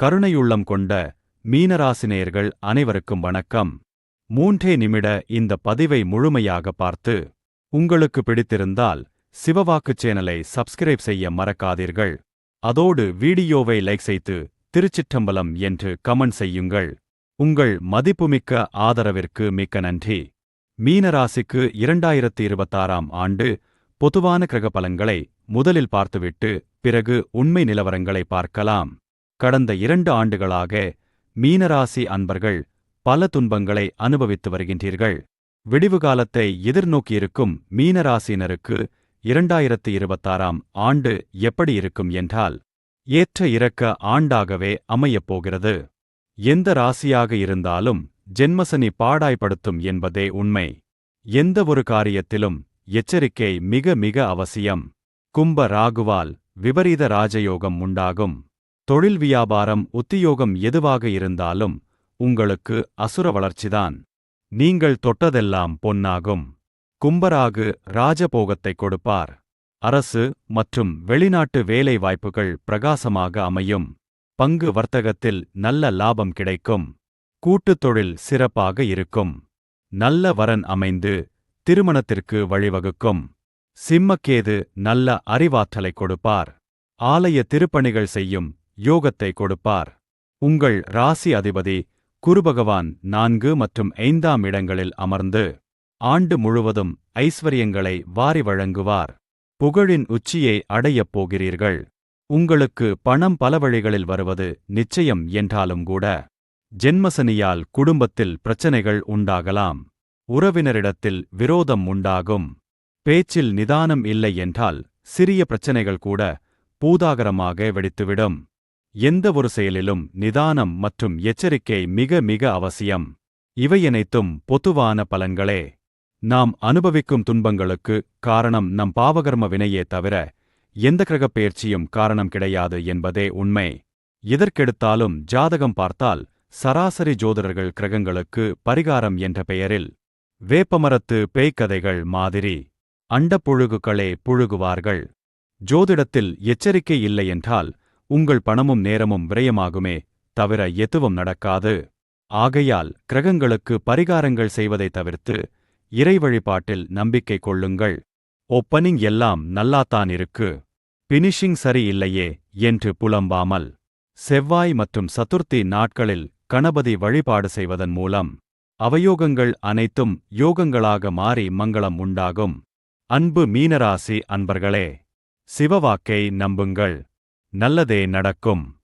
கருணையுள்ளம் கொண்ட மீனராசினேயர்கள் அனைவருக்கும் வணக்கம். மூன்றே நிமிட இந்த பதிவை முழுமையாக பார்த்து உங்களுக்கு பிடித்திருந்தால் சிவவாக்கு சேனலை சப்ஸ்கிரைப் செய்ய மறக்காதீர்கள். அதோடு வீடியோவை லைக் செய்து திருச்சிற்றம்பலம் என்று கமெண்ட் செய்யுங்கள். உங்கள் மதிப்புமிக்க ஆதரவிற்கு மிக்க நன்றி. மீனராசிக்கு இரண்டாயிரத்தி இருபத்தாறாம் ஆண்டு பொதுவான கிரகபலங்களை முதலில் பார்த்துவிட்டு பிறகு உண்மை நிலவரங்களை பார்க்கலாம். கடந்த இரண்டு ஆண்டுகளாக மீனராசி அன்பர்கள் பல துன்பங்களை அனுபவித்து வருகின்றீர்கள். விடிவு காலத்தை எதிர்நோக்கியிருக்கும் மீனராசினருக்கு இரண்டாயிரத்து இருபத்தாறாம் ஆண்டு எப்படி இருக்கும் என்றால் ஏற்ற இறக்க ஆண்டாகவே அமையப் போகிறது. எந்த ராசியாக இருந்தாலும் ஜென்மசனி பாடாய்படுத்தும் என்பதே உண்மை. எந்த ஒரு காரியத்திலும் எச்சரிக்கை மிக மிக அவசியம். கும்ப ராகுவால் விபரீத ராஜயோகம் உண்டாகும். தொழில் வியாபாரம் உத்தியோகம் எதுவாக இருந்தாலும் உங்களுக்கு அசுர வளர்ச்சிதான். நீங்கள் தொட்டதெல்லாம் பொன்னாகும். கும்பராகு ராஜபோகத்தை கொடுப்பார். அரசு மற்றும் வெளிநாட்டு வேலை வாய்ப்புகள் பிரகாசமாக அமையும். பங்கு வர்த்தகத்தில் நல்ல லாபம் கிடைக்கும். கூட்டுத் தொழில் சிறப்பாக இருக்கும். நல்ல வரன் அமைந்து திருமணத்திற்கு வழிவகுக்கும். சிம்மக்கேது நல்ல அறிவாற்றலை கொடுப்பார். ஆலய திருப்பணிகள் செய்யும் யோகத்தை கொடுப்பார். உங்கள் ராசி அதிபதி குருபகவான் நான்கு மற்றும் ஐந்தாம் இடங்களில் அமர்ந்து ஆண்டு முழுவதும் ஐஸ்வர்யங்களை வாரி வழங்குவார். புகழின் உச்சியை அடையப் போகிறீர்கள். உங்களுக்கு பணம் பல வழிகளில் வருவது நிச்சயம் என்றாலும் கூட ஜென்மசனியால் குடும்பத்தில் பிரச்சனைகள் உண்டாகலாம். உறவினரிடத்தில் விரோதம் உண்டாகும். பேச்சில் நிதானம் இல்லை என்றால் சிறிய பிரச்சனைகள் கூட பூதாகரமாக வெடித்துவிடும். எந்த ஒரு செயலிலும் நிதானம் மற்றும் எச்சரிக்கை மிக மிக அவசியம். இவையனைத்தும் பொதுவான பலன்களே. நாம் அனுபவிக்கும் துன்பங்களுக்கு காரணம் நம் பாவகர்ம வினையே தவிர எந்த கிரகப் பெயர்ச்சியும் காரணம் கிடையாது என்பதே உண்மை. எதற்கெடுத்தாலும் ஜாதகம் பார்த்தால் சராசரி ஜோதிடர்கள் கிரகங்களுக்கு பரிகாரம் என்ற பெயரில் வேப்பமரத்து பேய்க்கதைகள் மாதிரி அண்டப்புழுகுகளே புழுகுவார்கள். ஜோதிடத்தில் எச்சரிக்கை இல்லையென்றால் உங்கள் பணமும் நேரமும் விரயமாகுமே தவிர எதுவும் நடக்காது. ஆகையால் கிரகங்களுக்கு பரிகாரங்கள் செய்வதை தவிர்த்து இறை வழிபாட்டில் நம்பிக்கை கொள்ளுங்கள். ஒப்பனிங் எல்லாம் நல்லாத்தான் இருக்கு. பினிஷிங் சரியில்லையே என்று புலம்பாமல் செவ்வாய் மற்றும் சதுர்த்தி நாட்களில் கணபதி வழிபாடு செய்வதன் மூலம் அவயோகங்கள் அனைத்தும் யோகங்களாக மாறி மங்களம் உண்டாகும். அன்பு மீனராசி அன்பர்களே சிவவாக்கை நம்புங்கள். நல்லதே நடக்கும்.